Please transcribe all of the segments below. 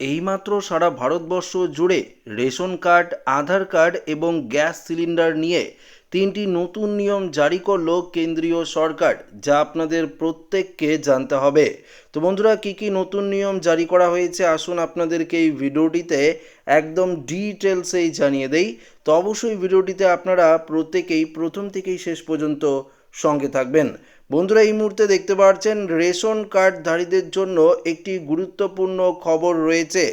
এইমাত্র সারা ভারতবর্ষ জুড়ে রেশন কার্ড, আধার কার্ড এবং গ্যাস সিলিন্ডার নিয়ে তিনটি নতুন নিয়ম জারি করল কেন্দ্রীয় সরকার, যা আপনাদের প্রত্যেককে জানতে হবে। তো বন্ধুরা, কী কী নতুন নিয়ম জারি করা হয়েছে? আসুন আপনাদেরকে এই ভিডিওটিতে একদম ডিটেলসেই জানিয়ে দেই। তো অবশ্যই ভিডিওটিতে আপনারা প্রত্যেকেই, প্রথম থেকেই শেষ পর্যন্ত সঙ্গে থাকবেন। বন্ধুরা, এই মুহূর্তে দেখতে পাচ্ছেন রেশন কার্ডধারীদের জন্য একটি গুরুত্বপূর্ণ খবর রয়েছে।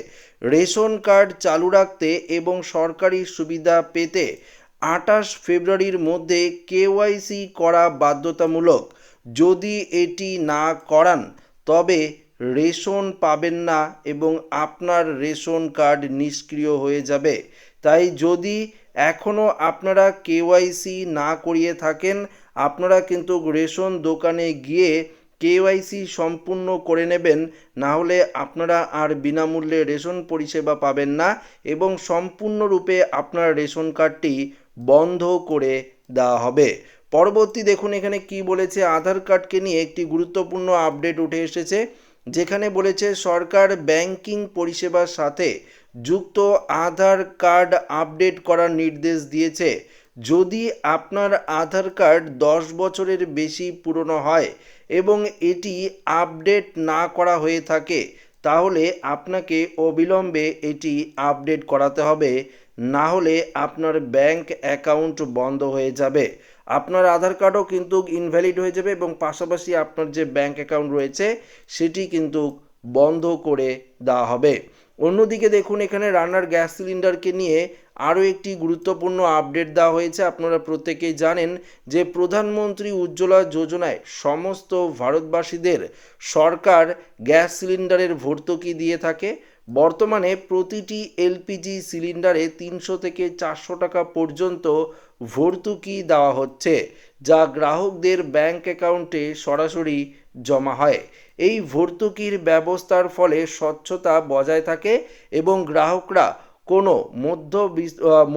রেশন কার্ড চালু রাখতে এবং সরকারি সুবিধা পেতে আঠাশ ফেব্রুয়ারির মধ্যে কেওয়াইসি করা বাধ্যতামূলক। যদি এটি না করান, তবে রেশন পাবেন না এবং আপনার রেশন কার্ড নিষ্ক্রিয় হয়ে যাবে। তাই যদি এখনও আপনারা কেওয়াইসি না করিয়ে থাকেন, আপনারা কিন্তু রেশন দোকানে গিয়ে কেওয়াইসি সম্পূর্ণ করে নেবেন, না হলে আপনারা আর বিনামূল্যে রেশন পরিষেবা পাবেন না এবং সম্পূর্ণরূপে আপনার রেশন কার্ডটি বন্ধ করে দেওয়া হবে। পরবর্তী দেখুন এখানে কি বলেছে, আধার কার্ডকে নিয়ে একটি গুরুত্বপূর্ণ আপডেট উঠে এসেছে। যেখানে বলেছে সরকার ব্যাংকিং পরিষেবার সাথে যুক্ত আধার কার্ড আপডেট করার নির্দেশ দিয়েছে। যদি আপনার আধার কার্ড দশ বছরের বেশি পুরনো হয় এবং এটি আপডেট না করা হয়ে থাকে তাহলে আপনাকে অবিলম্বে এটি আপডেট করাতে হবে। না হলে আপনার ব্যাংক অ্যাকাউন্ট বন্ধ হয়ে যাবে। আপনার আধার কার্ডও কিন্তু ইনভ্যালিড হয়ে যাবে এবং পাশাপাশি আপনার যে ব্যাংক অ্যাকাউন্ট রয়েছে, সেটি কিন্তু বন্ধ করে দেওয়া হবে। অন্যদিকে দেখুন, এখানে রান্নার গ্যাস সিলিন্ডারকে নিয়ে আরও একটি গুরুত্বপূর্ণ আপডেট দেওয়া হয়েছে। আপনারা প্রত্যেকেই জানেন যে প্রধানমন্ত্রী উজ্জ্বলা যোজনায় সমস্ত ভারতবাসীদের সরকার গ্যাস সিলিন্ডারের ভর্তুকি দিয়ে থাকে। বর্তমানে প্রতিটি এলপিজি সিলিন্ডারে তিনশো থেকে চারশো টাকা পর্যন্ত ভর্তুকি দেওয়া হচ্ছে, যা গ্রাহকদের ব্যাংক অ্যাকাউন্টে সরাসরি জমা হয়। এই ভর্তুকির ব্যবস্থার ফলে স্বচ্ছতা বজায় থাকে এবং গ্রাহকরা কোনো মধ্য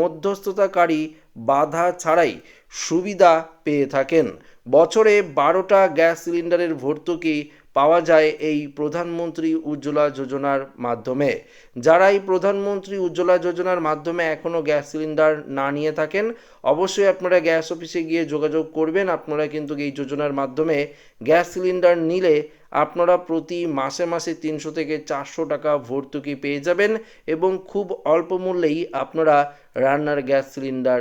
মধ্যস্থতাকারী বাধা ছাড়াই সুবিধা পেয়ে থাকেন। বছরে বারোটা গ্যাস সিলিন্ডারের ভর্তুকি পাওয়া যায় এই প্রধানমন্ত্রী উজ্জ্বলা যোজনার মাধ্যমে। যারা এই প্রধানমন্ত্রী উজ্জ্বলা যোজনার মাধ্যমে এখনও গ্যাস সিলিন্ডার না নিয়ে থাকেন, অবশ্যই আপনারা গ্যাস অফিসে গিয়ে যোগাযোগ করবেন। আপনারা কিন্তু এই যোজনার মাধ্যমে গ্যাস সিলিন্ডার নিলে আপনারা প্রতি মাসে মাসে তিনশো থেকে চারশো টাকা ভর্তুকি পেয়ে যাবেন এবং খুব অল্প মূল্যেই আপনারা রান্নার গ্যাস সিলিন্ডার